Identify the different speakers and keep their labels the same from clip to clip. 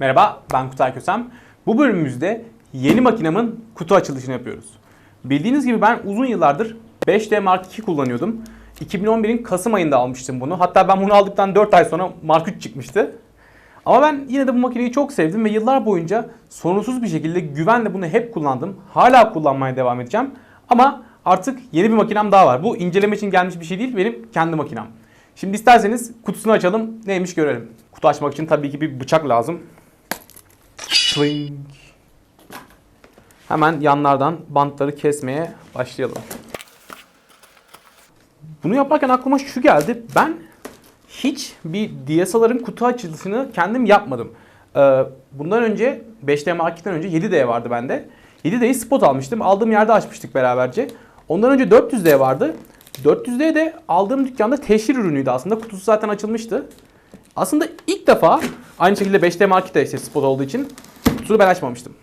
Speaker 1: Merhaba, ben Kutay Kösem. Bu bölümümüzde yeni makinemin kutu açılışını yapıyoruz. Bildiğiniz gibi ben uzun yıllardır 5D Mark II kullanıyordum. 2011'in Kasım ayında almıştım bunu. Hatta ben bunu aldıktan 4 ay sonra Mark III çıkmıştı. Ama ben yine de bu makineyi çok sevdim ve yıllar boyunca sorunsuz bir şekilde güvenle bunu hep kullandım. Hala kullanmaya devam edeceğim. Ama artık yeni bir makinem daha var. Bu inceleme için gelmiş bir şey değil, benim kendi makinem. Şimdi isterseniz kutusunu açalım, neymiş görelim. Kutu açmak için tabii ki bir bıçak lazım. Swing. Hemen yanlardan bantları kesmeye başlayalım. Bunu yaparken aklıma şu geldi. Ben hiç bir DSLR'ın kutu açılışını kendim yapmadım. Ee, bundan önce 5D Mark II'den önce 7D vardı bende. 7D'yi spot almıştım. Aldığım yerde açmıştık beraberce. Ondan önce 400D vardı. 400D de aldığım dükkanda teşhir ürünüydü aslında. Kutusu zaten açılmıştı. Aslında ilk defa aynı şekilde 5D Mark II işte spot olduğu için kutusunu ben açmamıştım.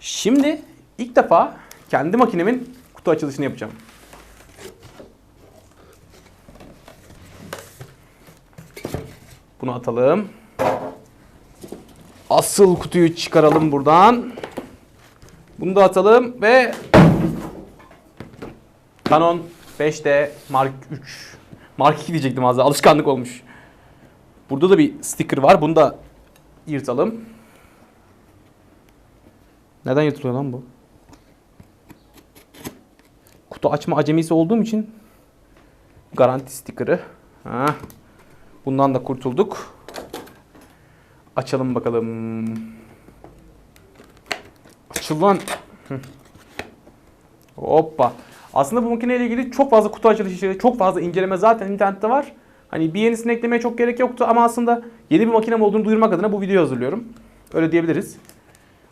Speaker 1: Şimdi ilk defa kendi makinemin kutu açılışını yapacağım. Bunu atalım. Asıl kutuyu çıkaralım buradan. Bunu da atalım ve Canon 5D Mark 3 Mark 2 diyecektim az daha alışkanlık olmuş. Burada da bir sticker var. Bunu da yırtalım. Neden yırtılıyor lan bu? Kutu açma acemisi olduğum için garanti sticker'ı. Ha. Bundan da kurtulduk. Açalım bakalım. Açıl lan. Hı. Hoppa. Aslında bu makineyle ilgili çok fazla kutu açılışı, çok fazla inceleme zaten internette var. Hani bir yenisini eklemeye çok gerek yoktu ama aslında yeni bir makinem olduğunu duyurmak adına bu videoyu hazırlıyorum. Öyle diyebiliriz.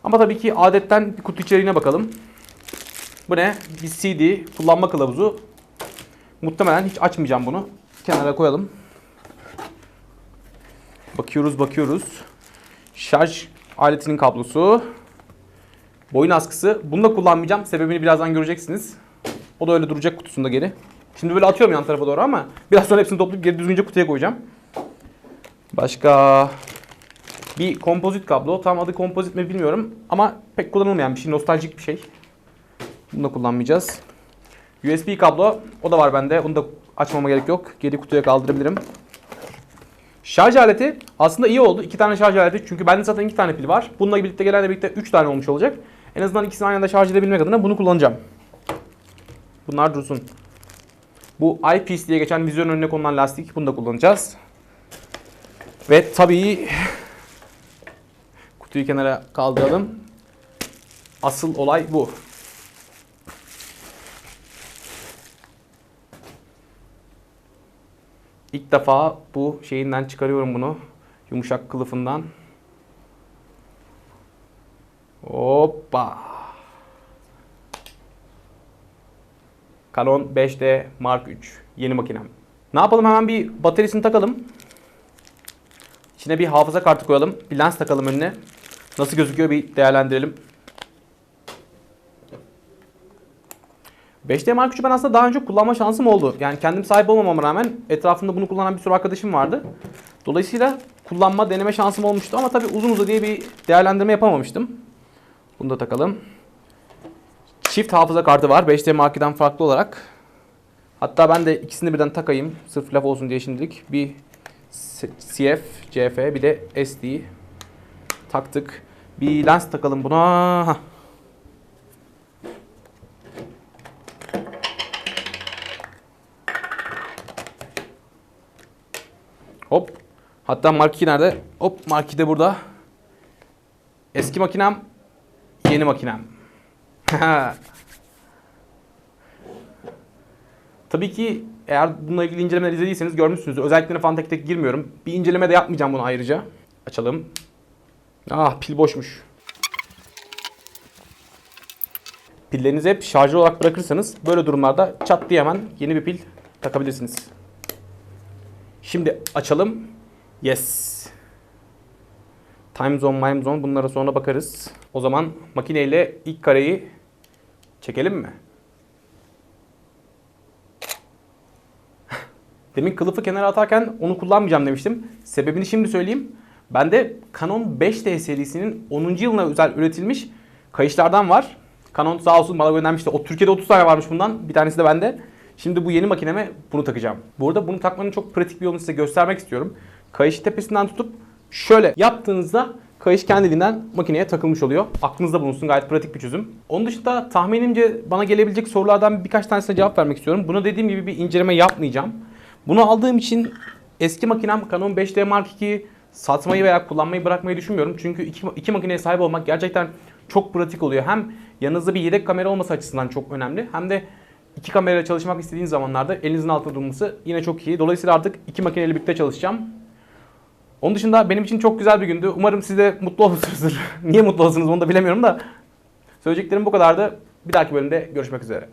Speaker 1: Ama tabii ki adetten kutu içeriğine bakalım. Bu ne? Bir CD, kullanma kılavuzu. Muhtemelen hiç açmayacağım bunu. Kenara koyalım. Bakıyoruz bakıyoruz. Şarj aletinin kablosu. Boyun askısı. Bunu da kullanmayacağım. Sebebini birazdan göreceksiniz. O da öyle duracak kutusunda geri. Şimdi böyle atıyorum yan tarafa doğru ama biraz sonra hepsini toplayıp geri düzgünce kutuya koyacağım. Başka bir kompozit kablo. Tam adı kompozit mi bilmiyorum ama pek kullanılmayan bir şey. Nostaljik bir şey. Bunu da kullanmayacağız. USB kablo. O da var bende. Onu da açmama gerek yok. Geri kutuya kaldırabilirim. Şarj aleti aslında iyi oldu. İki tane şarj aleti. Çünkü bende zaten iki tane pil var. Bununla birlikte gelenle birlikte üç tane olmuş olacak. En azından ikisini aynı anda şarj edebilmek adına bunu kullanacağım. Bunlar dursun. Bu eyepiece diye geçen vizyon önüne konulan lastik. Bunu da kullanacağız. Ve tabii kutuyu kenara kaldıralım. Asıl olay bu. İlk defa bu şeyinden çıkarıyorum bunu. Yumuşak kılıfından. Hoppa. Canon 5D Mark III. Yeni makinem. Ne yapalım hemen bir bataryasını takalım. İçine bir hafıza kartı koyalım. Bir lens takalım önüne. Nasıl gözüküyor bir değerlendirelim. 5D Mark III'ü ben aslında daha önce kullanma şansım oldu. Yani kendim sahip olmamama rağmen etrafımda bunu kullanan bir sürü arkadaşım vardı. Dolayısıyla kullanma, deneme şansım olmuştu ama tabii uzun uza diye bir değerlendirme yapamamıştım. Bunu da takalım. Çift hafıza kartı var 5D Mark II'den farklı olarak. Hatta ben de ikisini birden takayım. Sırf laf olsun diye şimdilik. Bir CF, CF bir de SD taktık. Bir lens takalım buna. Hah. Hop. Hatta Mark II nerede? Hop Mark II de burada. Eski makinem, yeni makinem. Tabii ki eğer bununla ilgili incelemeler izlediyseniz görmüşsünüz. Özelliklerine falan tek tek girmiyorum. Bir inceleme de yapmayacağım bunu ayrıca. Açalım. Ah pil boşmuş. Pillerinizi hep şarjlı olarak bırakırsanız böyle durumlarda çat diye hemen yeni bir pil takabilirsiniz. Şimdi açalım. Yes. Time zone, time zone bunlara sonra bakarız. O zaman makineyle ilk kareyi çekelim mi? Demin kılıfı kenara atarken onu kullanmayacağım demiştim. Sebebini şimdi söyleyeyim. Bende Canon 5D serisinin 10. yılına özel üretilmiş kayışlardan var. Canon sağ olsun bana göndermişti. O Türkiye'de 30 tane varmış bundan. Bir tanesi de bende. Şimdi bu yeni makineme bunu takacağım. Bu arada bunu takmanın çok pratik bir yolunu size göstermek istiyorum. Kayışı tepesinden tutup şöyle yaptığınızda kayış kendiliğinden makineye takılmış oluyor. Aklınızda bulunsun gayet pratik bir çözüm. Onun dışında tahminimce bana gelebilecek sorulardan birkaç tanesine cevap vermek istiyorum. Buna dediğim gibi bir inceleme yapmayacağım. Bunu aldığım için eski makinem Canon 5D Mark II satmayı veya kullanmayı bırakmayı düşünmüyorum. Çünkü iki, iki makineye sahip olmak gerçekten çok pratik oluyor. Hem yanınızda bir yedek kamera olması açısından çok önemli. Hem de iki kamerayla çalışmak istediğiniz zamanlarda elinizin altında durması yine çok iyi. Dolayısıyla artık iki makineyle birlikte çalışacağım. Onun dışında benim için çok güzel bir gündü. Umarım siz de mutlu olursunuzdur. Niye mutlu olsunuz onu da bilemiyorum da. Söyleyeceklerim bu kadardı. Bir dahaki bölümde görüşmek üzere.